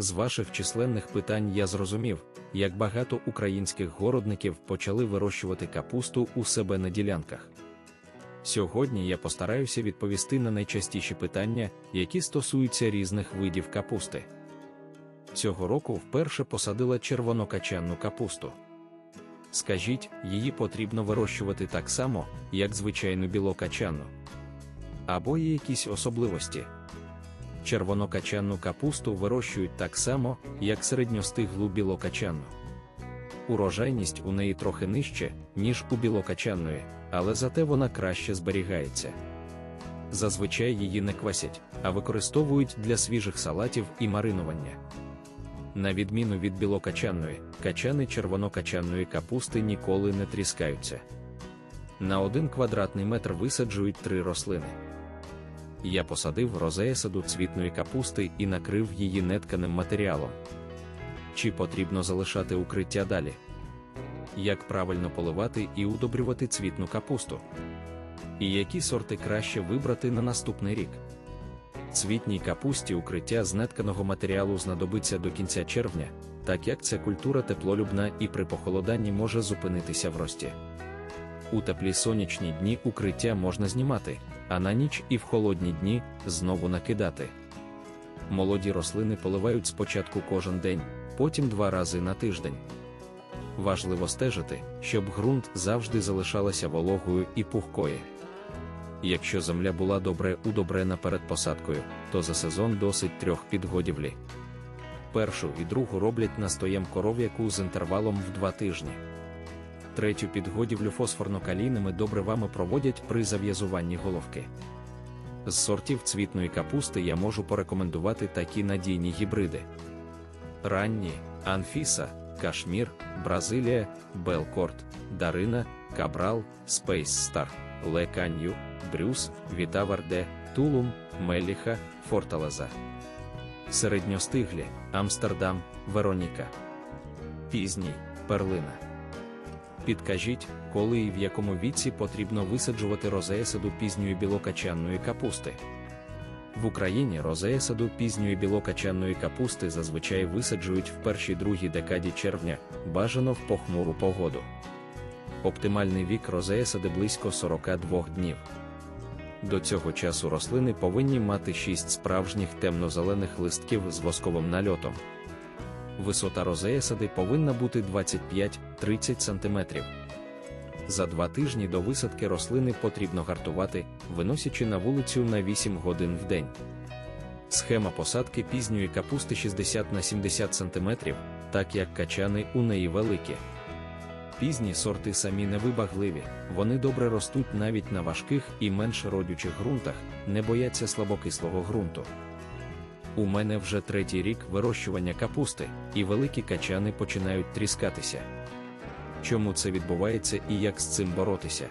З ваших численних питань я зрозумів, як багато українських городників почали вирощувати капусту у себе на ділянках. Сьогодні я постараюся відповісти на найчастіші питання, які стосуються різних видів капусти. Цього року вперше посадила червонокачанну капусту. Скажіть, її потрібно вирощувати так само, як звичайну білокачанну. Або є якісь особливості. Червонокачанну капусту вирощують так само, як середньостиглу білокачанну. Урожайність у неї трохи нижче, ніж у білокачанної, але зате вона краще зберігається. Зазвичай її не квасять, а використовують для свіжих салатів і маринування. На відміну від білокачанної, качани червонокачанної капусти ніколи не тріскаються. На один квадратний метр висаджують три рослини. Я посадив розеясаду цвітної капусти і накрив її нетканим матеріалом. Чи потрібно залишати укриття далі? Як правильно поливати і удобрювати цвітну капусту? І які сорти краще вибрати на наступний рік? Цвітній капусті укриття з нетканого матеріалу знадобиться до кінця червня, так як ця культура теплолюбна і при похолоданні може зупинитися в рості. У теплі сонячні дні укриття можна знімати, а на ніч і в холодні дні знову накидати. Молоді рослини поливають спочатку кожен день, потім два рази на тиждень. Важливо стежити, щоб ґрунт завжди залишалася вологою і пухкою. Якщо земля була добре удобрена перед посадкою, то за сезон досить трьох підгодівлі. Першу і другу роблять настоєм коров'яку з інтервалом в два тижні. Третю підгодівлю фосфорно-калійними добривами проводять при зав'язуванні головки. З сортів цвітної капусти я можу порекомендувати такі надійні гібриди: ранні, Анфіса, Кашмір, Бразилія, Белкорт, Дарина, Кабрал, Спейс Стар, Леканью, Брюс, Вітаварде, Тулум, Меліха, Форталеза. Середньостиглі, Амстердам, Вероніка. Пізній, Перлина. Підкажіть, коли і в якому віці потрібно висаджувати розеясаду пізньої білокачанної капусти. В Україні розеясаду пізньої білокачанної капусти зазвичай висаджують в першій другій декаді червня, бажано в похмуру погоду. Оптимальний вік розеясади близько 42 днів. До цього часу рослини повинні мати 6 справжніх темно-зелених листків з восковим нальотом. Висота розеясади повинна бути 25-30 см. За два тижні до висадки рослини потрібно гартувати, виносячи на вулицю на 8 годин в день. Схема посадки пізньої капусти 60 на 70 см, так як качани у неї великі. Пізні сорти самі невибагливі, вони добре ростуть навіть на важких і менш родючих ґрунтах, не бояться слабокислого ґрунту. У мене вже третій рік вирощування капусти, і великі качани починають тріскатися. Чому це відбувається і як з цим боротися?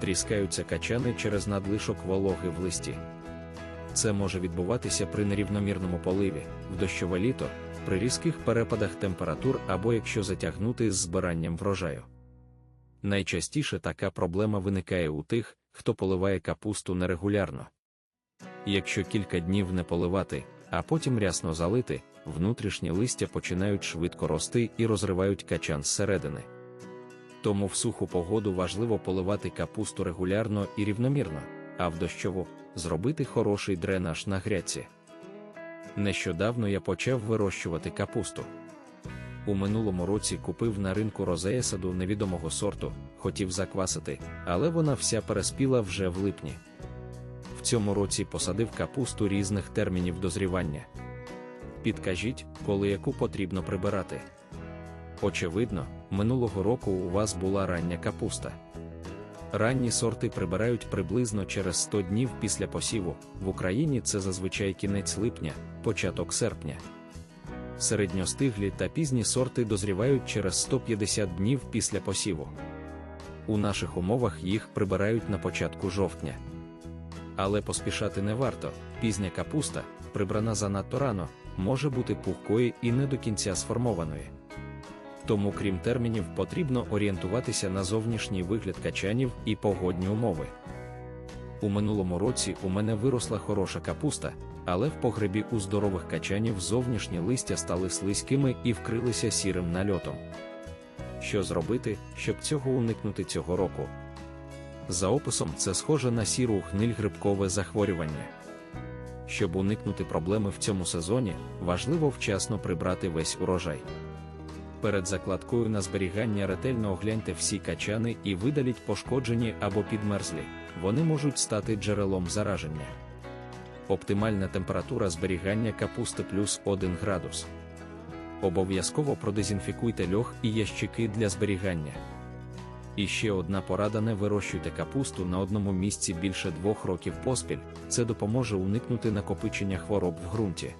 Тріскаються качани через надлишок вологи в листі. Це може відбуватися при нерівномірному поливі, в дощове літо, при різких перепадах температур або якщо затягнути з збиранням врожаю. Найчастіше така проблема виникає у тих, хто поливає капусту нерегулярно. Якщо кілька днів не поливати, а потім рясно залити, внутрішні листя починають швидко рости і розривають качан зсередини. Тому в суху погоду важливо поливати капусту регулярно і рівномірно, а в дощову зробити хороший дренаж на грядці. Нещодавно я почав вирощувати капусту. У минулому році купив на ринку розеясаду невідомого сорту, хотів заквасити, але вона вся переспіла вже в липні. Цьому році посадив капусту різних термінів дозрівання. Підкажіть, коли яку потрібно прибирати. Очевидно, минулого року у вас була рання капуста. Ранні сорти прибирають приблизно через 100 днів після посіву, в Україні це зазвичай кінець липня, початок серпня. Середньостиглі та пізні сорти дозрівають через 150 днів після посіву. У наших умовах їх прибирають на початку жовтня. Але поспішати не варто, пізня капуста, прибрана занадто рано, може бути пухкою і не до кінця сформованою. Тому, крім термінів, потрібно орієнтуватися на зовнішній вигляд качанів і погодні умови. У минулому році у мене виросла хороша капуста, але в погребі у здорових качанів зовнішні листя стали слизькими і вкрилися сірим нальотом. Що зробити, щоб цього уникнути цього року? За описом це схоже на сіру гниль грибкове захворювання. Щоб уникнути проблеми в цьому сезоні, важливо вчасно прибрати весь урожай. Перед закладкою на зберігання ретельно огляньте всі качани і видаліть пошкоджені або підмерзлі, вони можуть стати джерелом зараження. Оптимальна температура зберігання капусти плюс 1 градус. Обов'язково продезінфікуйте льох і ящики для зберігання. І ще одна порада: не вирощуйте капусту на одному місці більше двох років поспіль, це допоможе уникнути накопичення хвороб в ґрунті.